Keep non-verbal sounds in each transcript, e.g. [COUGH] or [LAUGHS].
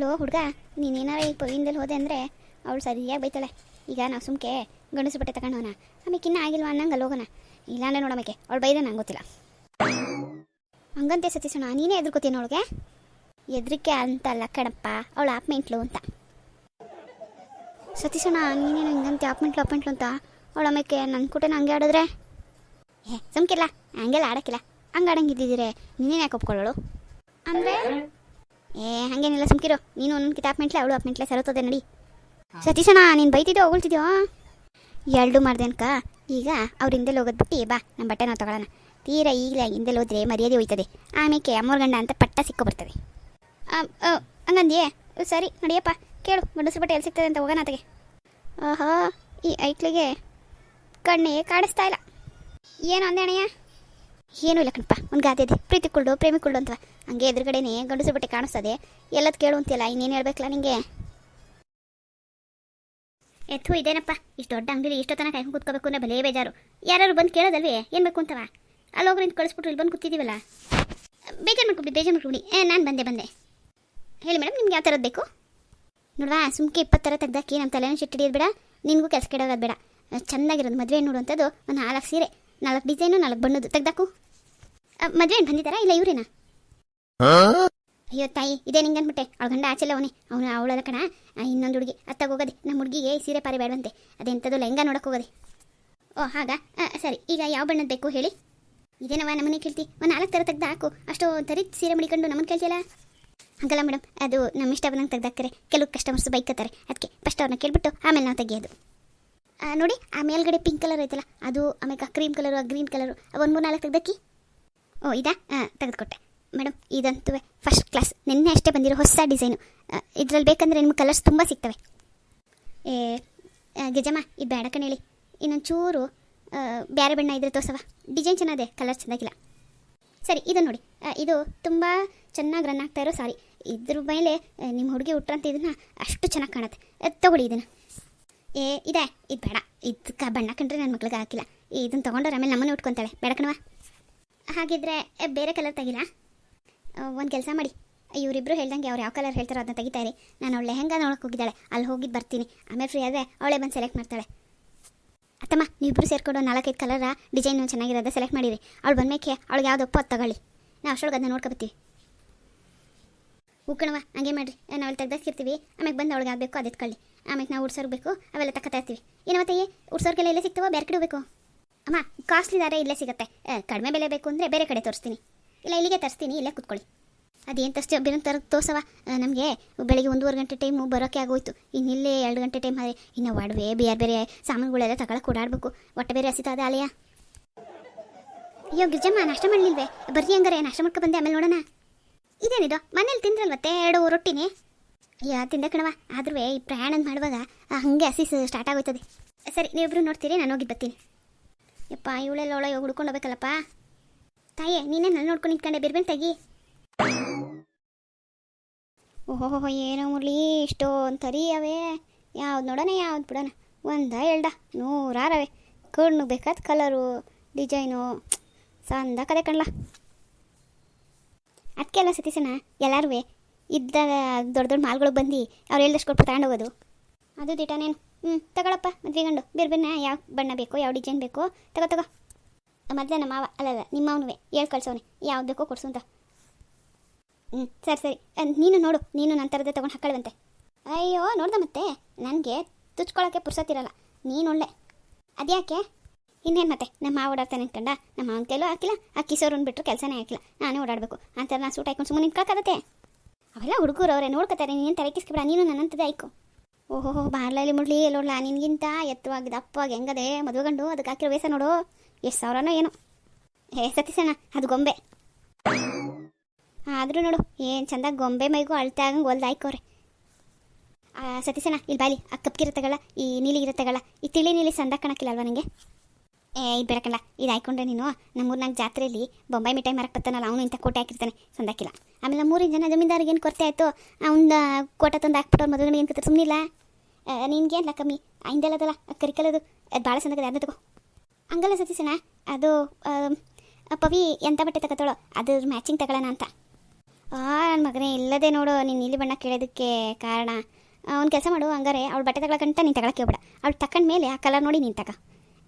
Low, ಹುಡುಗ, ನೀನೇನಾರ ಈಗ ಪವಿಂದಲ್ಲಿ ಹೋದೆ ಅಂದರೆ ಅವಳು ಸರಿಯಾಗಿ ಬೈತಾಳೆ. ಈಗ ನಾವು ಸುಮ್ಕೆ ಗಂಡಸು ಬಟ್ಟೆ ತಗೊಂಡವನ ಆಮೇಲೆ ಇನ್ನೂ ಆಗಿಲ್ವಾ ಅನ್ನಂಗೆ ಅಲ್ಲಿ ಹೋಗೋಣ. ಇಲ್ಲಾಂದ್ರೆ ನೋಡಮೇಕೆ ಅವಳು ಬೈದ ನಂಗೆ ಗೊತ್ತಿಲ್ಲ. ಹಂಗಂತೆ ಸತೀಸಣ್ಣ ನೀನೇ ಎದುರ್ಕೋತೀನಿ ಅವಳಿಗೆ ಎದ್ರಿಕೆ ಅಂತಲ್ಲ ಕಣಪ್ಪ, ಅವಳು ಆಪ್ಮೆಂಟ್ಲು ಅಂತ. ಸತೀಸಣ್ಣ ನೀನೇನು ಹಿಂಗಂತೆ ಆಪ್ಮೆಂಟ್ಲು ಆಪ್ಮೆಂಟ್ಲು ಅಂತ? ಅವಳು ಆಮೇಲೆ ನನ್ನ ಕೂಟನ ಹಂಗೆ ಆಡಿದ್ರೆ? ಏ ಸುಮ್ಕಿಲ್ಲ ಹಂಗೆಲ್ಲ ಆಡೋಕ್ಕಿಲ್ಲ. ಹಂಗೆ ಆಡಂಗಿದ್ದಿದ್ದೀರೆ, ನೀನೇನು ಯಾಕೆ ಒಪ್ಕೊಳ್ಳೋಳು ಅಂದರೆ? ಏ, ಹಂಗೇನಿಲ್ಲ, ಸುಮ್ಕಿರೋ. ನೀನು ಒಂದೊಂದು ಕಿತಾಪ್ ಮೆಂಟ್ಲೆ, ಅವಳು ಅಪ್ಮೆಂಟ್ಲೆ ಸರೋತದೆ ನಡಿ. ಸತೀಶಣ್ಣ, ನೀನು ಬೈತಿದ್ಯೋ ಹೊಗಳ್ತಿದ್ಯೋ ಎರಡು ಮಾಡ್ದೆನ್ಕ? ಈಗ ಅವ್ರ ಹಿಂದೆಲ್ಲಿ ಹೋಗೋದು ಬಿಟ್ಟು, ಬಾ ನಮ್ಮ ಬಟ್ಟೆ ನಾವು ತಗೊಳ್ಳೋಣ ತೀರಾ ಈಗಲೇ ಹಿಂದೆಲ್ಲಿ ಹೋದ್ರೆ ಮರ್ಯಾದೆ ಹೋಯ್ತದೆ. ಆಮೇಲೆ ಅಮ್ಮೋರ್ ಗಂಡ ಅಂತ ಪಟ್ಟ ಸಿಕ್ಕೋ ಬರ್ತದೆ ಹಂಗಂದ್ಯೇ? ಸರಿ, ನಡಿಯಪ್ಪ. ಕೇಳು, ಗಂಡಸ್ರ ಬಟ್ಟೆ ಎಲ್ಲಿ ಸಿಗ್ತದೆ ಅಂತ ಹೋಗೋಣ ಅತಗೆ ಆಹಾ, ಈ ಐಟ್ಲಿಗೆ ಕಣ್ಣಿಗೆ ಕಾಣಿಸ್ತಾ ಇಲ್ಲ. ಏನು ಅಂದೆ ಅಣ್ಣಯ್ಯ? ಏನೂ ಇಲ್ಲ ಕಣಪ್ಪ. ಒಂದು ಗಾದೆ ಇದೆ. ಪ್ರೀತಿ ಕುಳ್ಳು ಪ್ರೇಮಿ ಕುಳ್ಳು ಅಂತ. ಹಂಗೆ ಎದುರುಗಡೆನೆ ಗಂಡಸು ಬಟ್ಟೆ ಕಾಣಿಸ್ತದೆ. ಎಲ್ಲದ್ ಕೇಳು ಅಂತಿಲ್ಲ ಇನ್ನೇನು ಹೇಳ್ಬೇಕಲ್ಲ ನಿಂಗೆ? ಎತ್ತು ಇದೇನಪ್ಪ? ಇಷ್ಟು ದೊಡ್ಡ ಅಂಗಡಿ ಇಷ್ಟೋ ತನಕ ಹೆಂಗೆ ಕೂತ್ಕೋಬೇಕು ಅಂದರೆ ಭಲೇ ಬೇಜಾರು. ಯಾರು ಬಂದು ಕೇಳೋದಲ್ವೇ? ಏನು ಬೇಕು ಅಂತವ? ಅಲ್ಲಿ ಹೋಗ್ರಿ ಕಳಿಸ್ಬಿಟ್ರು, ಇಲ್ಲಿ ಬಂದು ಕೂತಿದ್ದೀವಲ್ಲ ಬೇಜಾರು ಮಾಡ್ಕೊಬಿಡಿ ಬೇಜಾರು ಮಾಡ್ಕೊಬಿಡಿ. ಏ, ನಾನು ಬಂದೆ ಬಂದೆ. ಹೇಳಿ ಮೇಡಮ್ ನಿಮ್ಗೆ ಯಾವ ಥರದ್ದು ಬೇಕು? ನೋಡ್ವಾ, ಸುಮ್ಕೆ ಇಪ್ಪತ್ತರ ತೆಗ್ದಾಕಿ ನಮ್ಮ ತಲೆನ ಚಿಟ್ಟಿಡಿಯೋದು ಬೇಡ. ನಿನಗೂ ಕೆಲಸ ಕೆಡೋದು ಬೇಡ. ಚೆನ್ನಾಗಿರೋದು, ಮದುವೆ ನೋಡುವಂಥದ್ದು ಒಂದು ನಾಲ್ಕು ಸೀರೆ, ನಾಲ್ಕು ಡಿಸೈನು, ನಾಲ್ಕು ಬಣ್ಣದ್ದು. ತೆಗ್ದಾಕು? ಮದುವೆ ಬಂದಿದಾರ ಬಂದಿದ್ದಾರಾ? ಇಲ್ಲ ಇವ್ರೇನಾ? ಅಯ್ಯೋ ತಾಯಿ ಇದೇ ನಿಂಗೆ ಅಂದ್ಬಿಟ್ಟೆ ಅವಳ ಗಂಡ ಆಚೆಲ್ಲ ಅವನೇ. ಅವನು ಅವಳಲ್ಲ ಕಣ. ಇನ್ನೊಂದು ಹುಡುಗಿ. ಅತ್ತಾಗ ಹೋಗೋದೆ. ನಮ್ಮ ಹುಡುಗಿಗೆ ಸೀರೆ ಪಾರಿ ಬೇಡವಂತೆ. ಅದೆಂಥದ್ದು ಲೆಹಂಗ ನೋಡಕ್ ಹೋಗೋದೆ. ಓ ಹಾಗಾ? ಆ, ಸರಿ. ಈಗ ಯಾವ ಬಣ್ಣದ ಬೇಕು ಹೇಳಿ. ಇದೇನವ ನಮ್ಮನೆ ಕೇಳ್ತಿ ಒಂದು ನಾಲ್ಕು ಥರ ತೆಗ್ದು ಹಾಕು. ಅಷ್ಟು ತರಿ ಸೀರೆ ಮಡಿಕೊಂಡು ನಮ್ಮನ್ನು ಕೇಳ್ತಿಯಲ್ಲ? ಹಂಗಲ್ಲ ಮೇಡಮ್ ಅದು ನಮ್ಮ ಇಷ್ಟ ಬಂದಂಗೆ ತೆಗ್ದಾಕ್ತಾರೆ ಕೆಲವು ಕಸ್ಟಮರ್ಸ್ ಬೈಕತ್ತಾರೆ. ಅದಕ್ಕೆ ಫಸ್ಟ್ ಅವ್ರನ್ನ ಕೇಳ್ಬಿಟ್ಟು ಆಮೇಲೆ ನಾವು ತೆಗಿಯೋದು. ಆ, ನೋಡಿ ಆ ಮೇಲ್ಗಡೆ ಪಿಂಕ್ ಕಲರ್ ಐತಲ್ಲ ಅದು ಆಮೇಲೆ ಕ್ರೀಮ್ ಕಲರು ಗ್ರೀನ್ ಕಲರು ಒಂದು ಮೂರು ನಾಲ್ಕು ತೆಗ್ದಾಕಿ ಓ, ಇದಾ? ತೆಗೆದುಕೊಟ್ಟೆ. ಮೇಡಮ್ ಇದಂತೂ ಫಸ್ಟ್ ಕ್ಲಾಸ್ ನಿನ್ನೆ ಅಷ್ಟೇ ಬಂದಿರೋ ಹೊಸ ಡಿಸೈನು ಇದ್ರಲ್ಲಿ ಬೇಕಂದರೆ ನಿಮ್ಗೆ ಕಲರ್ಸ್ ತುಂಬ ಸಿಗ್ತವೆ. ಏ ಗಜಮ್ಮ, ಇದು ಬೇಡ ಕಣೇಳಿ. ಇನ್ನೊಂದು ಚೂರು ಬೇರೆ ಬಣ್ಣ ಇದ್ರೆ ತೋಸವ ಡಿಸೈನ್ ಚೆನ್ನಾಗಿದೆ ಕಲರ್ ಚೆನ್ನಾಗಿಲ್ಲ. ಸರಿ ಇದು ನೋಡಿ. ಇದು ತುಂಬ ಚೆನ್ನಾಗಿ ರನ್ ಆಗ್ತಾ ಇರೋ ಸಾರಿ ಇದ್ರ ಮೇಲೆ ನಿಮ್ಮ ಹುಡುಗಿ ಉಟ್ರಂತ ಇದನ್ನ ಅಷ್ಟು ಚೆನ್ನಾಗಿ ಕಾಣುತ್ತೆ. ತಗೊಳ್ಳಿ ಇದನ್ನು. ಏ, ಇದೆ. ಇದು ಬೇಡ. ಇದಕ್ಕೆ ಬಣ್ಣ ಕಂಡ್ರೆ ನನ್ನ ಮಕ್ಳಿಗೆ ಹಾಕಿಲ್ಲ. ಇದನ್ನು ತೊಗೊಂಡ್ರೆ ಆಮೇಲೆ ನಮ್ಮನ್ನು ಉಟ್ಕೊತಾಳೆ ಬೇಡ ಕಣವ ಹಾಗಿದ್ರೆ ಬೇರೆ ಕಲರ್ ತೆಗಿಲ್ಲ ಒಂದು ಕೆಲಸ ಮಾಡಿ. ಇವರಿಬ್ಬರು ಹೇಳ್ದಂಗೆ ಅವ್ರು ಯಾವ ಕಲರ್ ಹೇಳ್ತಾರೋ ಅದನ್ನ ತೆಗಿತಾ ಇರಿ. ನಾನು ಅವಳು ಹೆಂಗೆ ನೋಡಕ್ಕೆ ಹೋಗಿದ್ದಾಳೆ. ಅಲ್ಲಿ ಹೋಗಿದ್ದು ಬರ್ತೀನಿ. ಆಮೇಲೆ ಫ್ರೀ ಆದರೆ ಅವಳೇ ಬಂದು ಸೆಲೆಕ್ಟ್ ಮಾಡ್ತಾಳೆ. ಅತ್ತಮ್ಮ ನೀವಿಬ್ಬರು ಸೇರಿಕೊಂಡು ನಾಲ್ಕೈದು ಕಲರ ಡಿಸೈನು ಚೆನ್ನಾಗಿರೋದ ಸೆಲೆಕ್ಟ್ ಮಾಡಿರಿ. ಅವಳು ಬಂದ್ಮೇಕೆ ಅವಳಿಗೆ ಯಾವ್ದು ಒಪ್ಪು ಅದು ತಗೊಳ್ಳಿ. ನಾವು ಅಷ್ಟೊಳಗೆ ಅದನ್ನ ನೋಡ್ಕೊಬತ್ತೀವಿ ಉಕ್ಕಣವ ಹಂಗೆ ಮಾಡಿರಿ. ನಾವು ತೆಗ್ದಾಕಿರ್ತೀವಿ ಆಮೇಲೆ ಬಂದು ಅವಳಿಗೆ ಆಗಬೇಕು ಬೇಕೋ ಅದು ಎತ್ಕೊಳ್ಳಿ. ಆಮೇಲೆ ನಾವು ಉಡ್ಸೋರ್ಗೆ ಬೇಕು, ಅವೆಲ್ಲ ತಕ್ಕತಾ ಇರ್ತೀವಿ. ಏನವತ್ತಯ್ಯ ಉಡ್ಸೋರ್ಗೆಲ್ಲ ಎಲ್ಲ ಸಿಗ್ತವೋ? ಬೇರೆ ಕಡೆ ಬೇಕು ಅಮ್ಮ ಕಾಸ್ಟ್ಲಿ ದಾರ ಇಲ್ಲೇ ಸಿಗುತ್ತೆ. ಕಡಿಮೆ ಬೆಲೆ ಬೇಕು ಅಂದರೆ ಬೇರೆ ಕಡೆ ತೋರಿಸ್ತೀನಿ. ಇಲ್ಲ, ಇಲ್ಲಿಗೆ ತರಿಸ್ತೀನಿ, ಇಲ್ಲೇ ಕೂತ್ಕೊಳ್ಳಿ. ಅದೇನು ತರಿಸ್ತೀವಿ ಬೇರೆ ತರ ತೋರ್ಸವ? ನಮಗೆ ಬೆಳಿಗ್ಗೆ ಒಂದೂವರೆ ಗಂಟೆ ಟೈಮು ಬರೋಕ್ಕೆ ಆಗೋಯ್ತು. ಇನ್ನು ಇಲ್ಲೇ ಎರಡು ಗಂಟೆ ಟೈಮ್ ಆದರೆ ಇನ್ನು ಒಡವೆ, ಬೇರೆ ಬೇರೆ ಸಾಮಾನುಗಳೆಲ್ಲ ತಗೊಳಕ್ಕೆ ಓಡಾಡಬೇಕು. ಹೊಟ್ಟೆ ಬೇರೆ ಹಸಿತಾದ ಅಲೆಯ. ಅಯ್ಯೋ, ಗಿರ್ಜಮ್ಮ, ನಾಷ್ಟ ಮಾಡಲಿಲ್ವೇ? ಬರ್ರಿ ಹಂಗಾರೆ, ನಾಷ್ಟ ಮಾಡ್ಕೊ ಬಂದೆ ಆಮೇಲೆ ನೋಡೋಣ. ಇದೇನಿದು? ಮನೇಲಿ ತಿಂದ್ರಲ್ವತ್ತೆ ಎರಡು ರೊಟ್ಟಿನೇ? ಅಯ್ಯೋ ತಿಂದ ಕಣವ ಆದ್ರೂ ಈ ಪ್ರಯಾಣ ಮಾಡುವಾಗ ಹಾಗೆ ಹಂಗೆ ಹಸಿ ಸ್ಟಾರ್ಟ್ ಆಗೋಯ್ತದೆ. ಸರಿ, ನೀವಿಬ್ರು ನೋಡ್ತೀರಿ, ನಾನು ಹೋಗಿ ಬರ್ತೀನಿ. ಯಪ್ಪ, ಇವಳೆಲ್ಲ ಒಳಗೆ ಹುಡ್ಕೊಂಡು ಹೋಗ್ಬೇಕಲ್ಲಪ್ಪ? ತಾಯೇ, ನೀನೇ ನಾನು ನೋಡ್ಕೊಂಡು ನಿಂತ್ಕೊಂಡೆ, ಬಿರ್ಬೇನ್ ತೆಗಿ ಓಹೋಹೋ, ಏನೋ ಮುರಳಿ ಇಷ್ಟೊಂದು ತರಿ ಅವೇ. ಯಾವ್ದು ನೋಡೋಣ, ಯಾವ್ದು ಬಿಡೋಣ. ಒಂದ ಎರಡ ನೂರಾರವೆ. ಕಣ್ಣು ಬೇಕಾದ ಕಲರು, ಡಿಸೈನು. ಸಂದ ಕದೆ ಕಣ್ಲ. ಅದಕ್ಕೆಲ್ಲ ಸತೀಸಣ್ಣ ಎಲ್ಲರೂ ಇದ್ದ ದೊಡ್ಡ ದೊಡ್ಡ ಮಾಲ್ಗಳಿಗೆ ಬಂದು ಅವ್ರು ಹೇಳ್ದಷ್ಟು ಕೊಟ್ಟು ತಗೊಂಡೋಗೋದು ಅದು ದಿಟಾನೇನು ಹ್ಞೂ ತಗೊಳಪ್ಪ. ಮದ್ವೆ ಗಂಡು. ಬೇರೆ ಬೇರೆ ಯಾವ ಬಣ್ಣ ಬೇಕೋ, ಯಾವ ಡಿಸೈನ್ ಬೇಕೋ, ತಗೋ ತಗೋ. ಮೊದಲೇ ನಮ್ಮ ಮಾವ. ಅಲ್ಲಲ್ಲ ನಿಮ್ಮ ಹೇಳಿ ಕಳ್ಸೋನೆ ಯಾವ್ದು ಬೇಕೋ ಕೊಡ್ಸು ಅಂತ. ಹ್ಞೂ ಸರಿ ಸರಿ. ನೀನು ನೋಡು. ನೀನು ನನ್ನ ಥರದ್ದೇ ತೊಗೊಂಡು ಹಾಕೊಳ್ಳುವಂತೆ ಅಯ್ಯೋ, ನೋಡ್ದೆ ಮತ್ತೆ? ನನಗೆ ತುಚ್ಕೊಳ್ಳೋಕ್ಕೆ ಪುರ್ಸತ್ತಿರಲ್ಲ ನೀನು ಒಳ್ಳೆ. ಅದ್ಯಾಕೆ? ಇನ್ನೇನು ಮತ್ತೆ? ನಮ್ಮ ಮಾವ ಓಡಾಡ್ತಾನೆ ಅನ್ಕಂಡ. ನಮ್ಮ ಮಾವನ ಕೈಲೂ ಹಾಕಿಲ್ಲ. ಆ ಕಿಸೋರನ್ನ ಬಿಟ್ಟರು ಕೆಲಸನೇ ಹಾಕಿಲ್ಲ. ನಾನೇ ಓಡಾಡಬೇಕು. ಅಂತಾರೆ ನಾನು ಸೂಟ್ ಹಾಕೊಂಡು ಸುಮ್ಮನೆ ನಿಂತ್ಕೊಳಕ್ಕಾಗತ್ತೆ ಅವೆಲ್ಲ ಹುಡುಗರು ಅವರೇ. ನೋಡ್ಕೊತಾರೆ. ನೀನು ತಲೆ ಕಿಸ್ಕೊಬೇಡ. ನೀನು ನನ್ನಂತದೇ ಆಯ್ಕು. ಓಹೋ ಬಾರ್ಲಲ್ಲಿ ಮುಡ್ಲಿ ಎಲ್ಲೋಡ್ಲ, ನಿನ್ಗಿಂತ ಎತ್ತವಾಗಿ ದಪ್ಪವಾಗಿ ಹೆಂಗದೆ ಮದುವೆ ಗಂಡು, ಅದಕ್ಕೆ ಹಾಕಿರೋ ವೇಸ ನೋಡು. ಎಷ್ಟು ಸಾವಿರನೋ ಏನು. ಹೇ ಸತೀಸಣ್ಣ ಅದು ಗೊಂಬೆ. ಆದರೂ ನೋಡು, ಏನು ಚಂದ ಗೊಂಬೆ ಮೈಗೂ ಅಳ್ತೆ ಆಗಂಗೆ ಹೊಲ್ದು ಆ ಸತೀಸಣ್ಣ ಇಲ್ಲಿ ಬಾಲಿ ಆ ಕಪ್ಪಿರತ್ತಗಳ ಈ ನೀಲಿಗಿರತ್ತಗಳ ಈ ತಿಳಿ ನೀಲಿ ಸಂದ ಕಾಣಕ್ಕಿಲ್ಲ ಅಲ್ವಾ ನನಗೆ ಏ ಇದು ಇದು ಹಾಕೊಂಡ್ರೆ ನೀನು? ನಮ್ಮೂರ್ನಾಗ ಜಾತ್ರೆಯಲ್ಲಿ ಬೊಂಬೈ ಮಿಠಾಯಿ ಮಾರಕ್ಕೆ ಬರ್ತಾನಲ್ಲ, ಅವನು ಇಂಥ ಕೋಟೆ ಹಾಕಿರ್ತಾನೆ ಸಂದಾಕಿಲ್ಲ ಆಮೇಲೆ ಮೂರಿನ ಜನ ಜಮೀನ್ದಾರಿಗೆ ಏನು ಕೊರತೆ ಆಯಿತು? ಅವ್ನ ಕೋಟೆ ತಂದು ಹಾಕ್ಬಿಟ್ಟು ಮದುವೆ ಏನು ಕತ್ತಾರೆ ಸುಮ್ಮನಿಲ್ಲ ನಿನ್ಗೇನಲ್ಲ ಕಮ್ಮಿ? ಹಿಂದೆಲ್ಲದಲ್ಲ ಕರಿಕಲದು. ಅದು ಭಾಳ ಸಂದಕದ ಅದನ್ನ ತಗೋ. ಹಂಗಲ್ಲ ಸತೀಸಣ್ಣ ಅದು ಪವಿ ಎಂಥ ಬಟ್ಟೆ ತಗೋತಾಳೋ ಅದ್ರ ಮ್ಯಾಚಿಂಗ್ ತಗೊಳ್ಳೋಣ ಅಂತ. ಆ ನನ್ನ ಮಗನೇ, ಇಲ್ಲದೆ ನೋಡು, ನೀನು ನೀಲಿ ಬಣ್ಣ ಕೇಳೋದಕ್ಕೆ ಕಾರಣ. ಅವ್ನು ಕೆಲಸ ಮಾಡು, ಹಂಗಾರೆ, ಅವಳು ಬಟ್ಟೆ ತಗೊಳಕಂತ ನೀನು ತಗೊಳಕ್ಕೆ ಹೋಗ್ಬೇಡ ಅವಳು ತಕೊಂಡ ಮೇಲೆ ಆ ಕಲರ್ ನೋಡಿ ನೀನು ತಗ.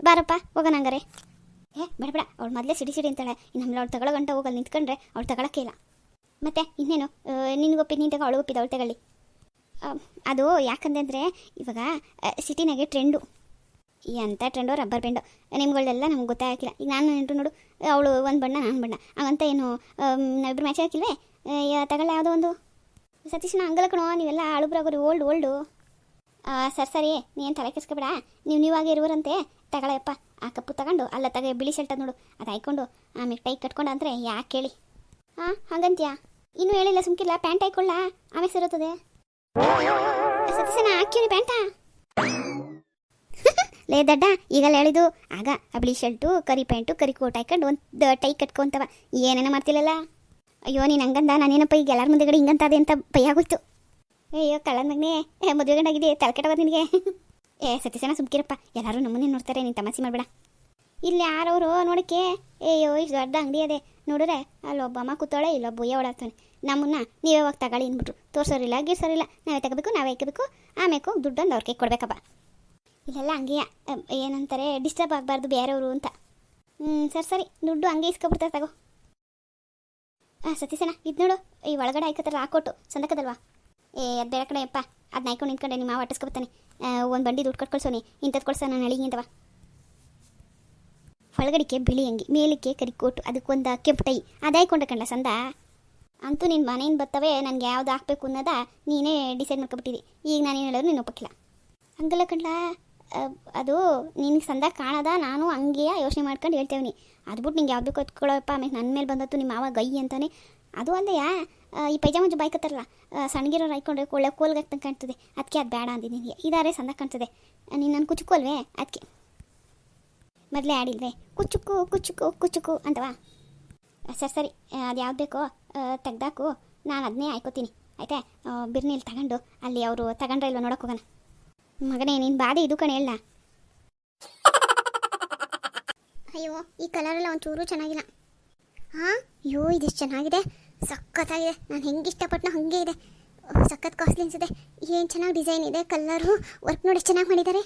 ಬಾರಪ್ಪ, ಹೋಗೋಣ ಹಂಗಾರೆ. ಏ, ಬೇಡ ಬೇಡ, ಅವ್ಳು ಮೊದಲೇ ಸಿಡಿ ಸಿಡಿ ಅಂತಾಳೆ. ಇನ್ನು ಆಮೇಲೆ ಅವ್ಳು ತಗೊಳ್ಳೋ ಗಂಟ ಹೋಗಲ್ಲಿ ನಿಂತ್ಕೊಂಡ್ರೆ ಅವ್ಳು ತಗೊಳಕ್ಕೆ ಇಲ್ಲ. ಮತ್ತೆ ಇನ್ನೇನು? ನಿನ್ಗೆ ಒಪ್ಪಿದ್ದು ನೀನು ತಗೋ, ಅವಳು ಒಪ್ಪಿದ್ದು ಅವಳು ತಗೊಳ್ಳಿ. ಅದು ಯಾಕಂದ್ರೆ ಇವಾಗ ಸಿಟಿನಾಗೆ ಟ್ರೆಂಡು. ಎಂಥ ಟ್ರೆಂಡು, ರಬ್ಬರ್ ಬ್ಯಾಂಡು. ನಿಮ್ಗಳೆಲ್ಲ ನಮ್ಗೆ ಗೊತ್ತಾಗಿಲ್ಲ ಈಗ ನಾನು ನೆಂಟು ನೋಡು, ಅವಳು ಒಂದು ಬಣ್ಣ, ನಾನು ಬಣ್ಣ. ಹಾಗಂತ ಏನು ನಾವಿಬ್ರು ಮ್ಯಾಚ್ ಹಾಕಿಲ್ವೇ? ತಗೊಳ್ಳ, ಯಾವುದೋ ಒಂದು. ಸತೀಶನ ಹಂಗಲ್ಲ ಕಣೋ, ನೀವೆಲ್ಲ ಅಳುಬ್ರಾಗೋರಿ ಓಲ್ಡ್, ಓಲ್ಡು. ಸರ್, ಸರಿ. ನೀನು ತಲೆ ಕೆಸ್ಕೊಬೇಡ ನೀವು ನೀವಾಗಿ ಇರುವರಂತೆ, ತಗಳಯಪ್ಪ. ಆ ಕಪ್ಪು ತಗೊಂಡು, ಅಲ್ಲ ತಗ ಬಿಳಿ ಶರ್ಟ್ ನೋಡು ಅದು ಹಾಯ್ಕೊಂಡು, ಆಮೇಲೆ ಟೈ ಕಟ್ಕೊಂಡು ಅಂದರೆ ಯಾಕೆ ಹೇಳಿ ಹಾಂ ಹಾಗಂತ್ಯಾ? ಇನ್ನೂ ಹೇಳಿಲ್ಲ, ಸುಮ್ಕಿಲ್ಲ. ಪ್ಯಾಂಟ್ ಹಾಕೊಳ್ಳ ಆಮೇಲೆ ಸೇರುತ್ತದೆ ಸತೀಶನ ಹಾಕ್ಯೂನಿ ಪ್ಯಾಂಟಾ? [LAUGHS] ಲೇ ದಡ್ಡ, ಈಗಲ್ಲ ಹೇಳಿದು ಆಗ ಆ ಬಿಳಿ ಶರ್ಟು, ಕರಿ ಪ್ಯಾಂಟು, ಕರಿ ಕೋಟ್ ಹಾಕೊಂಡು ಒಂದು ಟೈ ಕಟ್ಕೊಂತವ. ಏನೇನೋ ಮಾಡ್ತಿಲ್ಲಲ್ಲ. ಅಯ್ಯೋ, ನೀನು ಹಂಗಂದ, ನಾನೇನಪ್ಪ, ಈಗ ಎಲ್ಲರ ಮುಂದೆಗಡೆ ಅದೇ ಅಂತ ಭಯ ಆಗೋಯ್ತು. ಅಯ್ಯೋ, ಕಳ್ಳನ ಮಗನೇ. ಏ, ಮದುವೆ ಗಂಡಾಗಿದೆ ತಲೆ ಕೆಟ್ಟವ ನಿನಗೆ. ಏ ಸತೀಶನ ಸುಮ್ಕಿರಪ್ಪ. ಎಲ್ಲರೂ ನಮ್ಮನ್ನೇ ನೋಡ್ತಾರೆ. ನೀನು ತಮಾಷೆ ಮಾಡಬೇಡ. ಇಲ್ಲಿ ಯಾರವರು ನೋಡಕ್ಕೆ? ಅಯ್ಯೋ, ಇಷ್ಟು ದೊಡ್ಡ ಅಂಗಡಿ ಅದೇ. ನೋಡಿದ್ರೆ ಅಲ್ಲೊಬ್ಬ ಅಮ್ಮ ಕೂತಾಳೆ ಇಲ್ಲೊಬ್ಬ ಬುಯ್ಯ ಓಡಾಡ್ತಾನೆ. ನಮ್ಮನ್ನ ನೀವೇ ಹೋಗಿ ತಗೊಳ್ಳಿ ಅಂದ್ಬಿಟ್ರು. ತೋರ್ಸೋರಿಲ್ಲ, ಗಿರ್ಸೋರಿಲ್ಲ. ನಾವೇ ತಗೋಬೇಕು ನಾವೇ ಇಕ್ಕಬೇಕು ಆಮೇಲೆ ದುಡ್ಡೊಂದು ಅವ್ರಿಗೆ ಕೊಡ್ಬೇಕಪ್ಪ. ಇಲ್ಲೆಲ್ಲ ಹಂಗೆಯ? ಏನಂತಾರೆ ಡಿಸ್ಟರ್ಬ್ ಆಗಬಾರ್ದು ಬೇರೆಯವರು ಅಂತ. ಹ್ಞೂ ಸರಿ ಸರಿ. ದುಡ್ಡು ಹಂಗೆ ಇಸ್ಕೊಬಿಡ್ತಾರೆ, ತಗೋ. ಹಾಂ ಸತೀಸಣ್ಣ ಇದು ನೋಡು. ಈ ಒಳಗಡೆ ಹಾಕೋತಾರಲ್ಲ ಹಾಕೊಟ್ಟು ಸಂದಕದಲ್ವಾ? ಏ ಅದು ಕಡೆ ಅಪ್ಪ ಅದು ನಾಯ್ಕೊಂಡು ನಿಂತ್ಕೊಂಡೆ ನಿಮ್ಮ ಮಾವ ಅಟ್ಟಿಸ್ಕೊಬತ್ತಾನೆ ಒಂದು ಬಂಡಿ ದುಡ್ಡು ಕಟ್ಕೊಳ್ಸೋನಿ ಕಳ್ಸೋನಿ ಇಂಥದ್ದು ಕೊಡ್ಸ, ನಾನು ಅಳಿಗಿಂದವ ಒಳಗಡಿಕೆ ಬಿಳಿ ಅಂಗಿ ಕರಿ ಕರಿಕೋಟು ಅದಕ್ಕೊಂದು ಕೆಂಪು ಟೈ. ಅದಾಯ್ಕೊಂಡ ಕಂಡ ಸಂದ. ಅಂತೂ ನಿನ್ನ ಮನೆಯಿಂದ ಬರ್ತವೆ ನನಗೆ ಯಾವ್ದು ಹಾಕ್ಬೇಕು ಅನ್ನೋದ ನೀನೇ ಡಿಸೈಡ್ ಮಾಡ್ಕೊಬಿಟ್ಟಿದ್ದಿ ಈಗ ನಾನೇನು ಹೇಳೋದು ನೀನು ಒಪ್ಪಕ್ಕಿಲ್ಲ ಹಂಗಲ್ಲ ಕಂಡ ಅದು ನಿನಗೆ ಸಂದ ಕಾಣದ, ನಾನು ಹಂಗೆಯ ಯೋಚನೆ ಮಾಡ್ಕೊಂಡು ಹೇಳ್ತೇವೆ ಅದು ಬಿಟ್ಟು ನಿಂಗೆ ಯಾವ್ದು ಕತ್ಕೊಳ್ಳೋಪ್ಪ ಆಮೇಲೆ ನನ್ನ ಮೇಲೆ ಬಂದತ್ತು ನಿಮ್ಮ ಮಾವ ಗೈ ಅಂತಾನೆ. ಅದು ಅಲ್ಲಯ್ಯ ಈ ಪೈಜಾಮ ಬಾಯ್ಕತ್ತಾರಲ್ಲ ಸಣ್ಣಗಿರೋರು ಹಾಕೊಂಡ್ರೆ ಒಳ್ಳೆ ಕೋಲ್ಗಾಗ್ತಂಗೆ ಕಾಣ್ತದೆ. ಅದಕ್ಕೆ ಅದು ಬೇಡ ಅಂದಿದ್ದೆ ನಿನಗೆ. ಇದಾರೆ ಸಂದ ಕಾಣ್ತದೆ. ನೀನು ನನ್ನ ಕುಚುಕು ಅಲ್ವೇ? ಅದಕ್ಕೆ ಮೊದಲೇ ಆಡಿಲ್ವೇ ಕುಚುಕು ಕುಚುಕು ಕುಚುಕು ಅಂತವಾ? ಸರಿ ಸರಿ. ಅದು ಯಾವ್ದು ಬೇಕೋ ತೆಗ್ದಾಕು. ನಾನು ಅದನ್ನೇ ಆಯ್ಕೋತೀನಿ ಆಯ್ತಾ? ಬಿರ್ನಿಲ್ ತಗೊಂಡು, ಅಲ್ಲಿ ಅವರು ತಗೊಂಡ್ರೆ ಇಲ್ವ ನೋಡಕ್ಕೆ ಹೋಗೋಣ. ಮಗನೇ, ನೀನು ಬಾಧೆ ಇದು ಕಣೆ ಹೇಳ ಅಯ್ಯೋ, ಈ ಕಲರೆಲ್ಲ ಒಂಚೂರು ಚೆನ್ನಾಗಿಲ್ಲ. ಹಾಂ? ಅಯ್ಯೋ ಇದೆಷ್ಟು ಚೆನ್ನಾಗಿದೆ. ಸಖತ್ತಾಗಿದೆ. ನಾನು ಹೆಂಗೆ ಇಷ್ಟಪಟ್ಟನೋ ಹಾಗೆ ಇದೆ. ಸಖತ್ ಕಾಸ್ಟ್ಲಿ ಅನ್ಸಿದೆ ಏನು ಚೆನ್ನಾಗಿ ಡಿಸೈನ್ ಇದೆ ಕಲರು ವರ್ಕ್ ನೋಡಿ ಚೆನ್ನಾಗಿ ಮಾಡಿದ್ದಾರೆ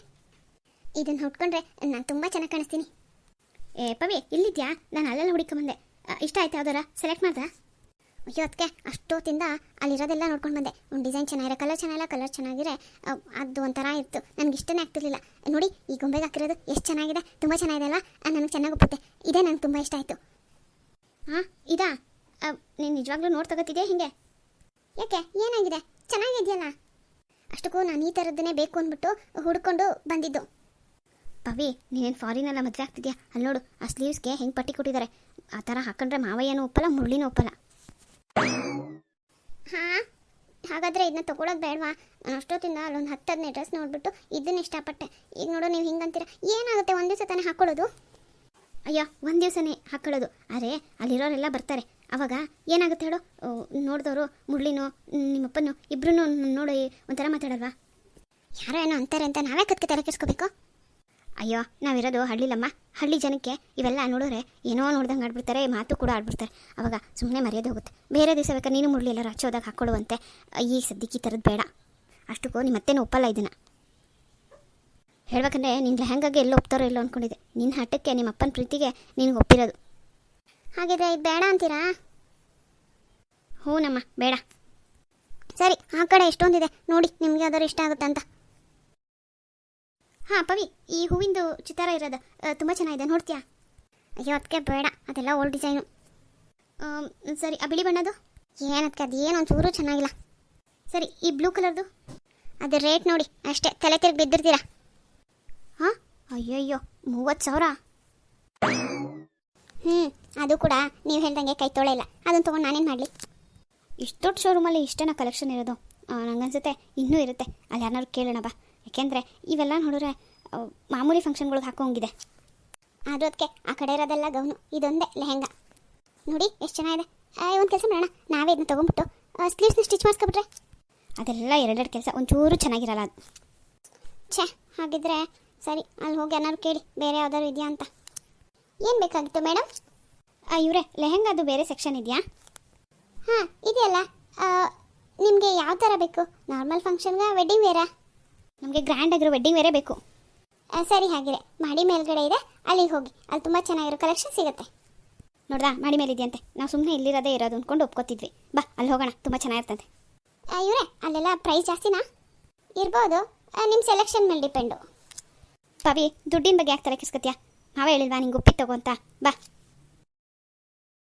ಇದನ್ನು ಹುಟ್ಕೊಂಡ್ರೆ ನಾನು ತುಂಬ ಚೆನ್ನಾಗಿ ಕಾಣಿಸ್ತೀನಿ. ಏ, ಪವಿ, ಇಲ್ಲಿದ್ಯಾ? ನಾನು ಅಲ್ಲೆಲ್ಲ ಹುಡುಕೊಂಬಂದೆ. ಇಷ್ಟ ಆಯ್ತು ಯಾವ್ದಾರ? ಸೆಲೆಕ್ಟ್ ಮಾಡ್ದಾ? ಅಯ್ಯೋ ಅದಕ್ಕೆ ಅಷ್ಟೊತ್ತಿಂದ ಅಲ್ಲಿರೋದೆಲ್ಲ ನೋಡ್ಕೊಂಡು ಬಂದೆ. ಒಂದು ಡಿಸೈನ್ ಚೆನ್ನಾಗಿರೋ ಕಲರ್ ಚೆನ್ನಾಗಿಲ್ಲ ಕಲರ್ ಚೆನ್ನಾಗಿದೆ. ಅದು ಒಂಥರ ಇತ್ತು. ನನಗೆ ಇಷ್ಟನೇ ಆಗ್ತಿರ್ಲಿಲ್ಲ. ನೋಡಿ, ಈ ಗೊಂಬೆಗೆ ಹಾಕಿರೋದು ಎಷ್ಟು ಚೆನ್ನಾಗಿದೆ. ತುಂಬ ಚೆನ್ನಾಗಿದೆ ಅಲ್ಲ ನನಗೆ ಚೆನ್ನಾಗಿ ಒಪ್ಪುತ್ತೆ. ಇದೇ ನನಗೆ ತುಂಬ ಇಷ್ಟ ಆಯಿತು. ಹಾಂ, ಇದಾ? ನೀನು ನಿಜವಾಗ್ಲೂ ನೋಡಿ ತಗೋತಿದ್ಯಾ ಹಿಂಗೆ? ಯಾಕೆ? ಏನಾಗಿದೆ? ಚೆನ್ನಾಗಿದೆಯಲ್ಲ? ಅಷ್ಟಕ್ಕೂ ನಾನು ಈ ಥರದ್ದನ್ನೇ ಬೇಕು ಅಂದ್ಬಿಟ್ಟು ಹುಡ್ಕೊಂಡು ಬಂದಿದ್ದು. ಪವಿ, ನೀನೇನು ಫಾರಿನೆಲ್ಲ ಮದುವೆ ಆಗ್ತಿದ್ಯಾ? ಅಲ್ಲಿ ನೋಡು, ಆ ಸ್ಲೀವ್ಸ್ಗೆ ಹೆಂಗೆ ಪಟ್ಟಿ ಕೊಟ್ಟಿದ್ದಾರೆ ಆ ಥರ ಹಾಕೊಂಡ್ರೆ ಮಾವಯ್ಯನೂ ಒಪ್ಪಲ್ಲ, ಮುರಳಿನೂ ಒಪ್ಪಲ್ಲ. ಹಾಂ, ಹಾಗಾದರೆ ಇದನ್ನ ತೊಗೊಳೋದು ಬೇಡವಾ? ನಾನು ಅಷ್ಟೊತ್ತಿಂದ ಅಲ್ಲೊಂದು ಹತ್ತು ಹದಿನೈದು ಡ್ರೆಸ್ ನೋಡಿಬಿಟ್ಟು ಇದನ್ನ ಇಷ್ಟಪಟ್ಟೆ. ಈಗ ನೋಡು, ನೀವು ಹಿಂಗಂತೀರ ಏನಾಗುತ್ತೆ? ಒಂದು ದಿವಸ ತಾನೇ ಹಾಕ್ಕೊಳ್ಳೋದು ಅಯ್ಯೋ, ಒಂದು ದಿವಸನೇ ಹಾಕೊಳ್ಳೋದು. ಅರೆ ಅಲ್ಲಿರೋರೆಲ್ಲ ಬರ್ತಾರೆ. ಅವಾಗ ಏನಾಗುತ್ತೆ ಹೇಳು? ನೋಡಿದವರು, ಮುರಳಿನೋ, ನಿಮ್ಮಪ್ಪನೋ ಇಬ್ಬರೂ ನೋಡಿ ಒಂಥರ ಮಾತಾಡಲ್ವಾ? ಯಾರೋ ಏನೋ ಅಂತಾರೆ ಅಂತ ನಾವೇ ಕತ್ಕೆ ತಲೆ ಕೆಡಿಸ್ಕೋಬೇಕು? ಅಯ್ಯೋ, ನಾವಿರೋದು ಹಳ್ಳಿಲಮ್ಮ. ಹಳ್ಳಿ ಜನಕ್ಕೆ ಇವೆಲ್ಲ ನೋಡೋರೆ ಏನೋ ನೋಡ್ದಂಗೆ ಆಡ್ಬಿಡ್ತಾರೆ, ಮಾತು ಕೂಡ ಆಡ್ಬಿಡ್ತಾರೆ. ಅವಾಗ ಸುಮ್ಮನೆ ಮರ್ಯಾದೆ ಹೋಗುತ್ತೆ. ಬೇರೆ ದಿವಸ ಬೇಕಾದ್ರೆ ನೀನು ಮುರಳಿ ಎಲ್ಲ ಹಚ್ಚೋದಾಗ ಹಾಕ್ಕೊಳ್ಳುವಂತೆ. ಈ ಸದ್ಯಕ್ಕೆ ಈ ಥರದ್ದು ಬೇಡ. ಅಷ್ಟಕ್ಕೂ ನಿಮ್ಮ ಅತ್ತೆನೂ ಒಪ್ಪಲ್ಲ ಇದನ್ನು. ಹೇಳ್ಬೇಕಂದ್ರೆ ನಿನ್ನ ಲೆಹಂಗಾಗೆ ಎಲ್ಲೋ ಒಪ್ತಾರೋ ಇಲ್ಲೋ ಅಂದ್ಕೊಂಡಿದ್ದೆ ನಿನ್ನ ಹಠಕ್ಕೆ ನಿಮ್ಮ ಅಪ್ಪನ ಪ್ರೀತಿಗೆ ನಿನಗೆ ಒಪ್ಪಿರೋದು. ಹಾಗಿದ್ರೆ ಇದು ಬೇಡ ಅಂತೀರಾ? ಹ್ಞೂನಮ್ಮ ಬೇಡ. ಸರಿ, ಆ ಕಡೆ ಎಷ್ಟೊಂದಿದೆ. ನೋಡಿ, ನಿಮಗೆ ಯಾವ್ದಾರು ಇಷ್ಟ ಆಗುತ್ತೆ ಅಂತ. ಹಾಂ, ಪವಿ, ಈ ಹೂವಿಂದು ಚಿತ್ತಾರ ಇರೋದು ತುಂಬ ಚೆನ್ನಾಗಿದೆ, ನೋಡ್ತೀಯಾ? ಅಯ್ಯೋ, ಅದಕ್ಕೆ ಬೇಡ, ಅದೆಲ್ಲ ಓಲ್ಡ್ ಡಿಸೈನು ಸರಿ, ಆ ಬಿಳಿ ಬಣ್ಣದು ಏನದಕ್ಕೆ ಅದು ಏನು ಒಂಚೂರು ಚೆನ್ನಾಗಿಲ್ಲ. ಸರಿ, ಈ ಬ್ಲೂ ಕಲರ್ದು ಅದು ರೇಟ್ ನೋಡಿ, ಅಷ್ಟೇ, ತಲೆ ತಿರುಗಿ ಬಿದ್ದಿರ್ತೀರಾ? ಹಾಂ? ಅಯ್ಯಯ್ಯೋ, ಮೂವತ್ತು ಸಾವಿರ? ಹ್ಞೂ ಅದು ಕೂಡ ನೀವು ಹೇಳ್ದಂಗೆ ಕೈ ತೊಳೆ ಇಲ್ಲ. ಅದನ್ನು ತೊಗೊಂಡು ನಾನೇನು ಮಾಡಲಿ? ಇಷ್ಟು ದೊಡ್ಡ ಶೋರೂಮಲ್ಲಿ ಇಷ್ಟೇನ ಕಲೆಕ್ಷನ್ ಇರೋದು. ನನಗನ್ಸುತ್ತೆ ನಂಗನ್ಸುತ್ತೆ, ಇನ್ನೂ ಇರುತ್ತೆ. ಅಲ್ಲಿ ಯಾರನ್ನಾರು ಕೇಳೋಣ ಬಾ. ಯಾಕೆಂದರೆ ಇವೆಲ್ಲ ನೋಡಿದ್ರೆ ಮಾಮೂಲಿ ಫಂಕ್ಷನ್ಗಳಿಗೆ ಹಾಕೋಂಗಿದೆ. ಆದರೂ ಅದಕ್ಕೆ ಆ ಕಡೆ ಇರೋದೆಲ್ಲ ಗೌನು. ಇದೊಂದೇ ಲೆಹೆಂಗಾ. ನೋಡಿ, ಎಷ್ಟು ಚೆನ್ನಾಗಿದೆ. ಒಂದು ಕೆಲಸ ಮಾಡೋಣ. ನಾವೇ ಇದನ್ನ ತೊಗೊಂಬಿಟ್ಟು ಸ್ಲೀವ್ಸ್ನ ಸ್ಟಿಚ್ ಮಾಡಿಸ್ಕೊಬಿಟ್ರೆ. ಅದೆಲ್ಲ ಎರಡೆರಡು ಕೆಲಸ. ಒಂಚೂರು ಚೆನ್ನಾಗಿರಲ್ಲ ಅದು. ಛೇ, ಹಾಗಿದ್ರೆ ಸರಿ, ಅಲ್ಲಿ ಹೋಗಿ ಏನಾದ್ರು ಕೇಳಿ, ಬೇರೆ ಯಾವ್ದಾದ್ರು ಇದೆಯಾ ಅಂತ. ಏನು ಬೇಕಾಗಿತ್ತು ಮೇಡಮ್ ಇವರೇ, ಲೆಹೆಂಗಾದು ಬೇರೆ ಸೆಕ್ಷನ್ ಇದೆಯಾ? ಹಾಂ, ಇದೆಯಲ್ಲ. ನಿಮಗೆ ಯಾವ ಥರ ಬೇಕು? ನಾರ್ಮಲ್ ಫಂಕ್ಷನ್ಗೆ ವೆಡ್ಡಿಂಗ್ ವೇರಾ ನಮಗೆ ಗ್ರ್ಯಾಂಡ್ ಆಗಿರೋ ವೆಡ್ಡಿಂಗ್ ವೇರೇ ಬೇಕು. ಸರಿ, ಹಾಗಿದ್ರೆ. ಮಾಡಿ ಮೇಲ್ಗಡೆ ಇದೆ, ಅಲ್ಲಿಗೆ ಹೋಗಿ. ಅಲ್ಲಿ ತುಂಬ ಚೆನ್ನಾಗಿರೋ ಕಲೆಕ್ಷನ್ ಸಿಗುತ್ತೆ. ನೋಡ್ದಾ, ಮಾಡಿ ಮೇಲೆ ಇದೆಯಂತೆ. ನಾವು ಸುಮ್ಮನೆ ಇಲ್ಲಿರೋದೇ ಇರೋದು ಅಂದ್ಕೊಂಡು ಒಪ್ಕೋತಿದ್ವಿ. ಬಾ, ಅಲ್ಲಿ ಹೋಗೋಣ, ತುಂಬ ಚೆನ್ನಾಗಿರ್ತಂತೆ. ಇವರೇ, ಅಲ್ಲೆಲ್ಲ ಪ್ರೈಸ್ ಜಾಸ್ತಿನಾ? ಇರ್ಬೋದು. ನಿಮ್ಮ ಸೆಲೆಕ್ಷನ್ ಮೇಲೆ ಡಿಪೆಂಡು ಪವಿ ದುಡ್ಡಿನ ಬಗ್ಗೆ ಯಾಕೆ ಕಿಸ್ಕತ್ಯಾ ನಾವೇ ಹೇಳಿಲ್ವಾ ನಿಂಗೆ ಉಪ್ಪಿ ತಗೋ ಅಂತ? ಬಾ.